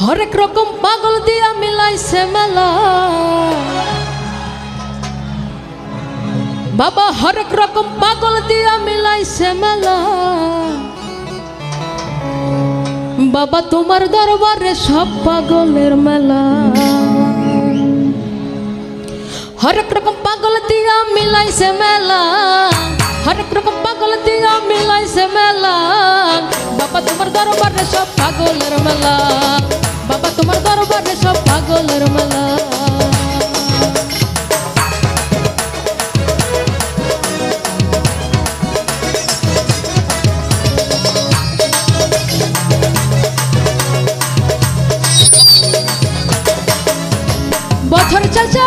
হরেক রকম পাগল দিয়া মিলাইছে মেলা বাবা হরেক রকম পাগল দিয়া মিলাইছে মেলা বাবা তোমার দরবারে সব পাগলের মেলা হরেক রকম পাগল দিয়া মিলাইছে মেলা হরেক রকম পাগল দিয়া মিলাইছে মেলা। বাবা, তোমার দরবারে সব পাগলের মেলা। বাবা, তোমার দরবারে সব পাগলের মেলা। বছর চলছে